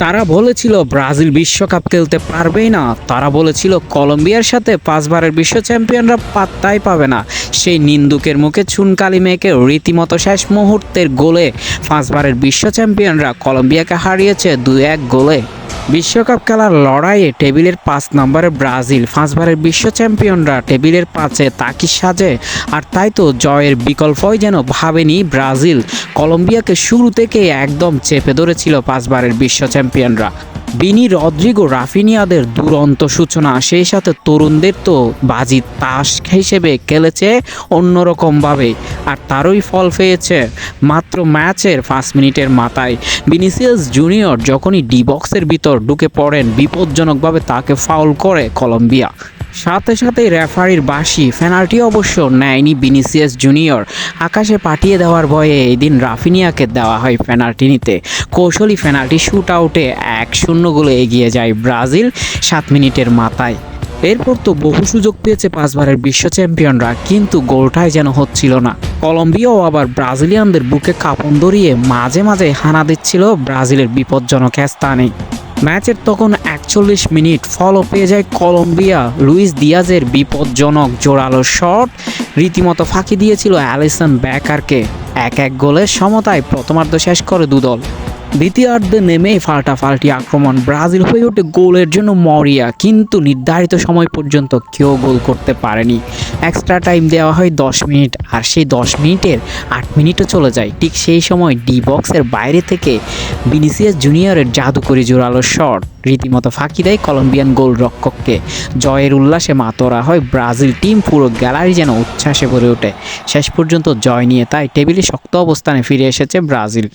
তারা বলেছিল ব্রাজিল বিশ্বকাপ খেলতে পারবেই না। তারা বলেছিল কলম্বিয়ার সাথে পাঁচবারের বিশ্ব চ্যাম্পিয়নরা পাত্তাই পাবে না। সেই নিন্দুকের মুখে চুনকালি মেয়েকে রীতিমতো শেষ মুহূর্তের গোলে। পাঁচবারের বিশ্ব চ্যাম্পিয়নরা কলম্বিয়াকে হারিয়েছে দু এক গোলে। বিশ্বকাপ খেলার লড়াইয়ে টেবিলের পাঁচ নম্বরে ব্রাজিল পাঁচবারের বিশ্ব চ্যাম্পিয়নরা টেবিলের পাঁচে তাকি সাজে। আর তাই তো জয়ের বিকল্পই যেন ভাবেনি ব্রাজিল। কলম্বিয়াকে শুরু থেকে একদম চেপে ধরেছিল পাঁচবারের বিশ্ব চ্যাম্পিয়নরা। বিনি রদ্রিগো রাফিনিয়াদের দুরন্ত সূচনা, সেই সাথে তরুণদের তো বাজি তাস হিসেবে খেলেছে অন্যরকমভাবে, আর তারই ফল পেয়েছে মাত্র ম্যাচের পাঁচ মিনিটের মাথায়। বিনিসিয়াস জুনিয়র যখনই ডি বক্সের ভিতর ঢুকে পড়েন, বিপজ্জনকভাবে তাকে ফাউল করে কলম্বিয়া। সাথে সাথে রেফারির বাসি পেনাল্টি অবশ্য নেয়নি বিনিসিয়াস জুনিয়র। আকাশে পাঠিয়ে দেওয়ার ভয়ে এদিন রাফিনিয়াকে দেওয়া হয় পেনাল্টি নিতে। কৌশলী পেনাল্টি শুট আউটে এক শূন্য গোলে এগিয়ে যায় ব্রাজিল সাত মিনিটের মাথায়। এরপর তো বহু সুযোগ পেয়েছে পাঁচবারের বিশ্ব চ্যাম্পিয়নরা, কিন্তু গোলটাই যেন হচ্ছিল না। কলম্বিয়াও আবার ব্রাজিলিয়ানদের বুকে কাপন ধরিয়ে মাঝে মাঝে হানা দিচ্ছিল ব্রাজিলের বিপজ্জনক স্থানে ম্যাচের তখন একচল্লিশ মিনিট ফলো পেয়ে যায় কলম্বিয়া। লুইস দিয়াজের বিপজ্জনক জোরালো শট রীতিমতো ফাঁকি দিয়েছিল অ্যালিসন ব্যাকারকে। এক এক গোলের সমতায় প্রথমার্ধ শেষ করে দুদল। দ্বিতীয়ার্ধে নেমেই ফাল্টাফাল্টি আক্রমণ। ব্রাজিল হয়ে ওঠে গোলের জন্য মরিয়া, কিন্তু নির্ধারিত সময় পর্যন্ত কেউ গোল করতে পারেনি। এক্সট্রা টাইম দেওয়া হয় দশ মিনিট, আর সেই দশ মিনিটের আট মিনিটও চলে যায়। ঠিক সেই সময় ডি বক্সের বাইরে থেকে বিনিসিয়াস জুনিয়রের জাদুকরি জোরালো শট। রীতিমতো ফাঁকি দেয় কলম্বিয়ান গোল রক্ষককে জয়ের উল্লাসে মাতোরা হয় ব্রাজিল টিম, পুরো গ্যালারি যেন উচ্ছ্বাসে ভরে ওঠে। শেষ পর্যন্ত জয় নিয়ে তাই টেবিলে শক্ত অবস্থানে ফিরে এসেছে ব্রাজিল।